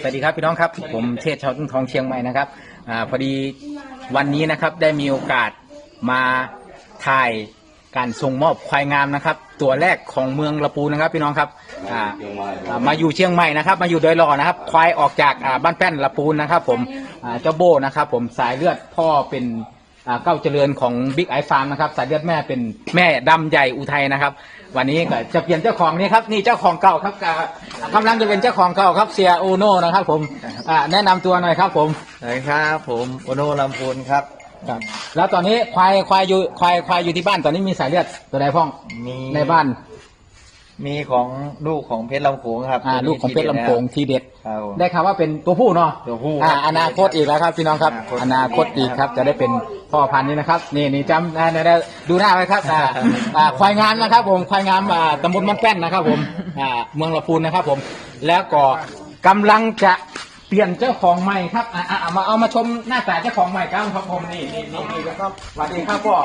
สวัสดีครับพี่น้องครับ ผมเทศชาวทุ่งทองเชียงใหม่นะครับอพอดีวันนี้นะครับได้มีโอกาสมาถ่ายการส่งมอบควายงามนะครับ ตัวแรกของเมืองละปูนะครับ พี่น้องครับมาอยู่เชียงใหม่นะครับ มาอยู่โดยรอนะครับ ควายออกจากบ้านแป้นละปูนนะครับ ผมเจ้าโบนะครับ ผมสายเลือดพ่อเป็น เก้าเจริญของบิ๊กไอฟาร์มนะครับสายเลือดแม่เป็นแม่ดำใหญ่อุทัยนะครับ วันนี้ก็จะเปลี่ยนเจ้าของนี่ครับนี่เจ้าของเก่าครับอ่ากำลังจะเป็นเจ้าของเก่าครับเสียโอโน่นะครับผมอ่าแนะนำตัวหน่อยครับผมสวัสดีครับผมโอโนลำพูนครับ ครับ แล้วตอนนี้ควายควายอยู่ควายควายอยู่ที่บ้านตอนนี้มีสายเลือดตัวใดพ้อง มีในบ้าน มีของลูกของเพชรลำโขงครับอ่าลูกของเพชรลำโพงทีเด็ด ครับผม ได้ข่าวว่าเป็นตัวผู้เนาะตัวผู้อ่าครับอนาคตอีกแล้วครับพี่น้องครับ ออนานาคคตตอีกครับ จะได้เป็นพ่อพันธุ์นี้นะครับ นี่นี่จำอ่าเดี๋ยวเดี๋ยวดูหน้าไว้ครับอ่าอ่าควายงามนะครับ ผมควายงามอ่าตำบลมันแป้นนะครับ ผมอ่าเมืองละพูนนะครับ ผม แล้วก็กำลังจะเปลี่ยนเจ้าของใหม่ครับอ่าอ่าเอามาเอามาชมหน้าตาเจ้าของใหม่ครับครับผมนี่นี่นี่นี่ครับสวัสดีครับพ่อ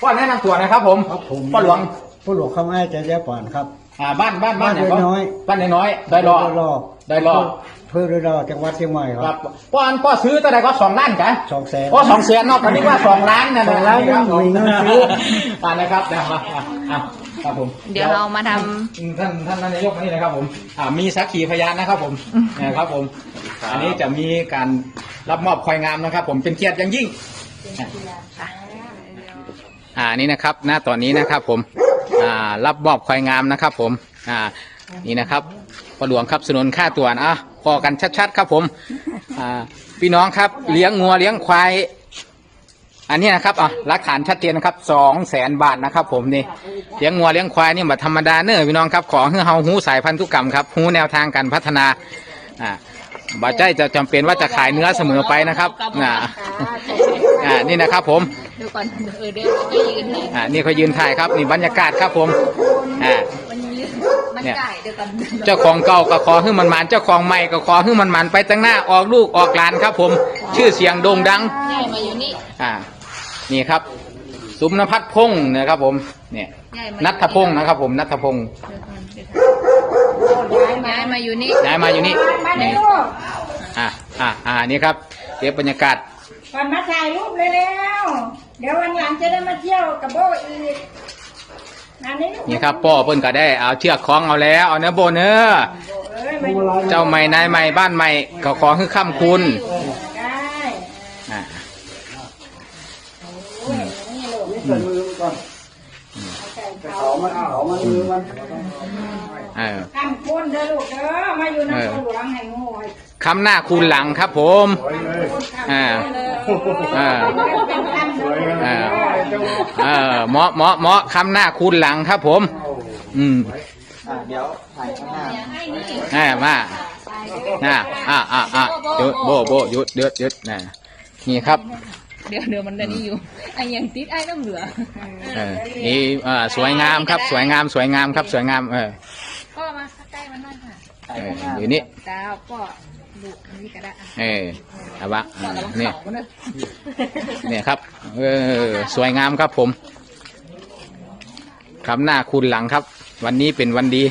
พ่อแนะนำตัวหนะครับ ผมครับผมพ่อหลวง ผู้หลวงเข้ามาจะเรียกก่อนครับ อ่าบ้านบ้านบ้านไหนบ้านน้อย บ้านน้อยๆได้รอได้รอได้รอ เพื่อได้รอจังหวัดเชียงใหม่คครัรับบพ่ออันพ่อซื้อตัวใดก็สองล้านกันสองแสนโอ้สองแสนเนาะตอนนี้ว่าสองล้านนะสองล้านครับยังมีเงินซื้อ อ่านะครับเดี๋ยวมาอะอะครับผม เดี๋ยวเรามาทท่านท่านท่านนายกมานี่นะครับผมอ่ามีสักขีพยานนะครับผมนะครับผม อันนี้จะมีการรับมอบควายงามนะครับ ผมเป็นเกียรติอย่างยิ่งอ่านี่นะครับ หน้าตอนนี้นะครับผม อ่ารับมอบควายงามนะครับ ผมอ่านี่นะครับปหลวงครับสนุนค่าตัวนะพอกันชัดๆครับผมอ่าพี่น้องครับเลี้ยงงัวเลี้ยงควายอันนี้นะครับอะหลักฐานชัดเจนนะครับสองแสนบาทนะครับ ผมนี่เลี้ยงงัวเลี้ยงควายนี่แบบธรรมดาเนอะพี่น้องครับขอให้เฮาหูสายพันธุกรรมครับหูแนวทางการพัฒนาอ่าบาใจจะจำเป็นว่าจะขายเนื้อเสมอไปนะครับอ่าอ่านี่นะครับผม เดี๋ยวก่อนเออเดี๋ยวก็ยืนเลยอ่านี่เขายืนถ่ายครับนี่บรรยากาศครับผมอ่ามันยืนมันเนี่ยไก่เดี๋ยวก่อนเจ้าของเก่าก็ขอให้มันมันเจ้าของใหม่ก็ขอให้มันมันไปตั้งหน้าออกลูกออกหลานครับ ผม ชื่อเสียงโด่งดังใหญ่มาอยู่นี่อ่า นี่ครับ สุมนภัทรพงศ์นะครับ ผม เนี่ยใหญ่มานัทพงศ์นะครับ ผมนัทพงศ์ย้ายมาอยู่นี่ย้ายมาอยู่นี่นี่อ่าอ่าอ่านี่ครับเดี๋ยวบรรยากาศก่อนมาถ่ายรูปเลยแล้วๆ เดี๋ยววันหลังจะได้มาเที่ยวกับโบอีกอันนี้ลูกนี่ครับป้อเพิ่นก็ได้เอาเชือกคล้องเอาแล้วเอาเนื้อโบเนื้อเอ้ยมาดูเจ้าใหม่นายใหม่บ้านใหม่ก็ขอให้ค้ำคุณได้อ่าใส่มือก่อนเขามันเขามันมือมันเออทำคุณเด้อลูกเด้อมาอยู่ในตัวหลวงให้โง่ให้คำหน้าคูณหลังครับผมอ่า อ่าเป็นคำเด้ออ่า เออเหมาะเหมาะเหมาะคำหน้าคูณหลังครับผม อืมเดี๋ยวถ่ายข้างหน้าอ่ามาอ่าอ่าอ่าอ่าหยุดโบโบหยุดหยุดหยุดนะนี่ครับ เดี๋ยวเดี๋ยวมันจะนี่อยู่ไอ้ยังติดไอ้น้ำเหลือเออนี่อ่าสวยงามครับ สวยงามสวยงามครับสวยงามเออก็มาใกล้มันหน่อยค่ะอยู่นี่ดา วก็ดูนี่ก็ได้อะเออเอาวะก็ระวังนี่เสาเนอะเนี่ยครับ เออ สวยงามครับผมคำหน้าคูณหลังครับ วันนี้เป็นวันดี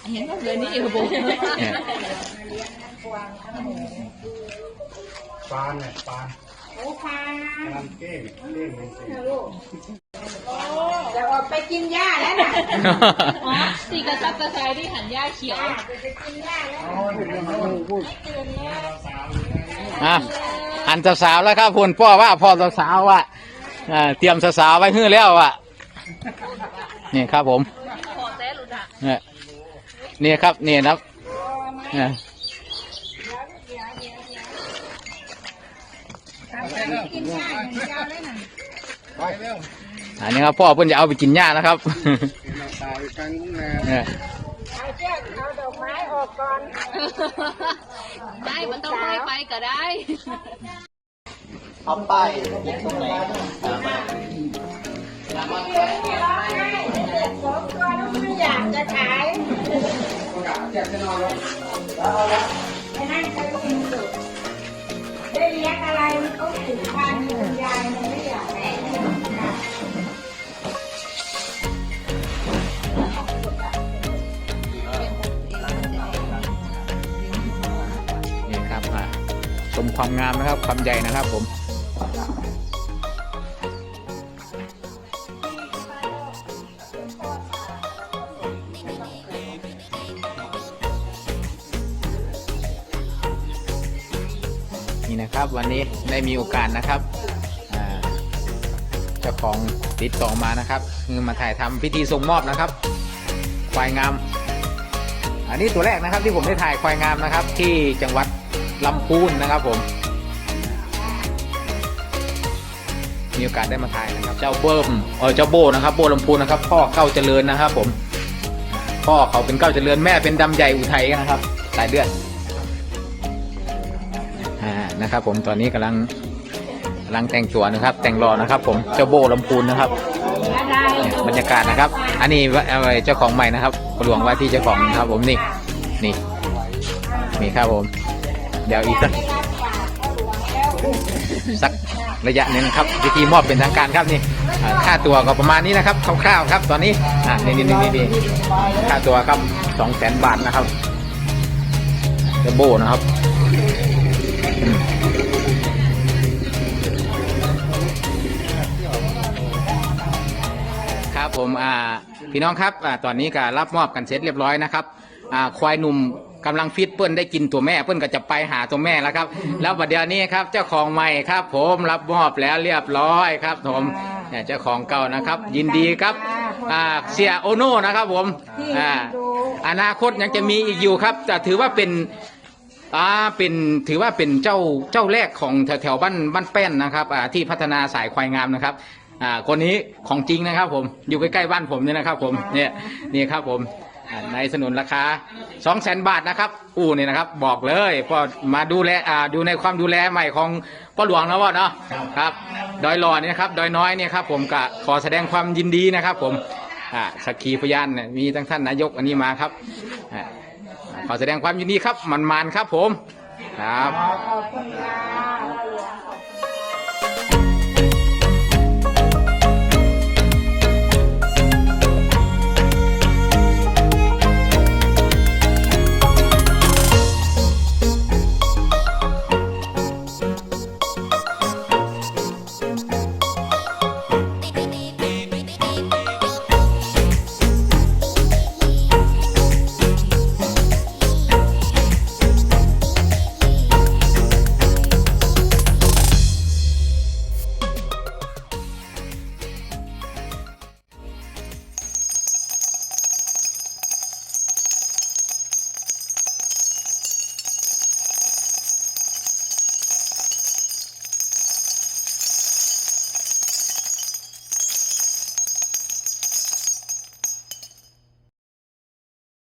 ไอ้ยังน้ำเหลือนี่อยู่โบเนี่ย ปานเนี่ยปาน โอ้ฟ้าปานเก้งเก้งเป็นสีจะออกไปกินหญ้าแล้วนะอ๋อสีกระซับกระซายที่หันหญ้าเขียวจะกินหญ้าแล้วอะอันสาวๆแล้วครับคุณพ่อว่าพ่อสาวๆว่าอ่าเตรียมสาวๆไว้ฮื้อแล้วอะนี่ครับผมพอแซ่หลุดอะเนี่ยนี่ครับนี่นะครับเนี่ย กินหญ้าอย่างเดียวเลยน่ะอันนี้ครับพ่อเพิ่นจะเอาไปกินหญ้านะครับตายกลางทุ่งนาเนี่ยเอาเชือกเอาดอกไม้ออกก่อนได้มันต้องให้ไปก็ได้เอาป้ายติดตรงไหนผมก็ไม่อยากจะขายไปนั่งใช้กินสุ มความงามนะครับความใหญ่นะครับผมนี่นะครับวันนี้ได้มีโอกาสนะครับเจ้าของติดต่อมานะครับคือมาถ่ายทำพิธีส่งมอบนะครับควายงาม อันนี้ตัวแรกนะครับที่ผมได้ถ่ายควายงามนะครับ ที่จังหวัด ลำพูนนะครับผม มีโอกาสได้มาถ่ายนะครับ เจ้าเบิ้มเออเจ้าโบนะครับ โบลำพูนนะครับ พ่อเก้าเจริญนะครับ ผม พ่อเขาเป็นเก้าเจริญแม่เป็นดำใหญ่อุทัยนะครับสายเลือดอ่านะครับ ผมตอนนี้กำลังกำลังแต่งตัวนะครับ แต่งรอนะครับ ผมเจ้าโบลำพูนนะครับบรรยากาศนะครับ อันนี้ว่าเอาไว้เจ้าของใหม่นะครับหลวงว่าที่เจ้าของนะครับ ผมนี่นี่นี่ครับผม เดี๋ยวอีกสักสักระยะหนึ่งครับพิธีมอบเป็นทางการครับนี่ค่าตัวก็ประมาณนี้นะครับคร่าวๆครับ ตอนนี้อ่านี่นี่นี่นี่ค่าตัวครับสองแสนบาทนะครับเดโบนะครับครับผมอ่าพี่น้องครับอ่าตอนนี้ก็รับมอบกันเสร็จเรียบร้อยนะครับอ่าควายหนุ่ม กำลังฟิตเปิ้ลได้กินตัวแม่เปิ้ลก็จะไปหาตัวแม่แล้วครับ แล้วประเดี๋ยวนี้ครับ เจ้าของใหม่ครับ ผมรับมอบแล้วเรียบร้อยครับผมเนี่ยเจ้าของเก่านะครับ ยินดีครับอ่าเสียโอโน่นะครับผมอ่าอนาคตยังจะมีอีกอยู่ครับแต่ถือว่าเป็นอ่าเป็นถือว่าเป็นเจ้าเจ้าแรกของแถวแถวๆบ้านบ้านแป้นนะครับอ่าที่พัฒนาสายควายงามนะครับอ่าคนนี้ของจริงนะครับ ผมอยู่ใกล้ๆบ้านผมเนี่ยนะครับ ผมเนี่ยนี่ครับผม อ่าในสนุนราคา2 0 0 0 0 0บาทนะครับ อู้นี่นะครับ บอกเลยพอมาดูแลอ่าดูในความดูแลใหม่ของพ่อหลวงนะว่าเนาะครับ ดอยหล่อเนี่ยนะครับ ดอยน้อยเนี่ยครับผมก็ขอแสดงความยินดีนะครับ ผมอ่าสักขีพยานเนี่ยมีทั้งท่านนายกอันนี้มาครับอ่าขอแสดงความยินดีครับมันมันๆครับผมครับ ขอบคุณค่ะ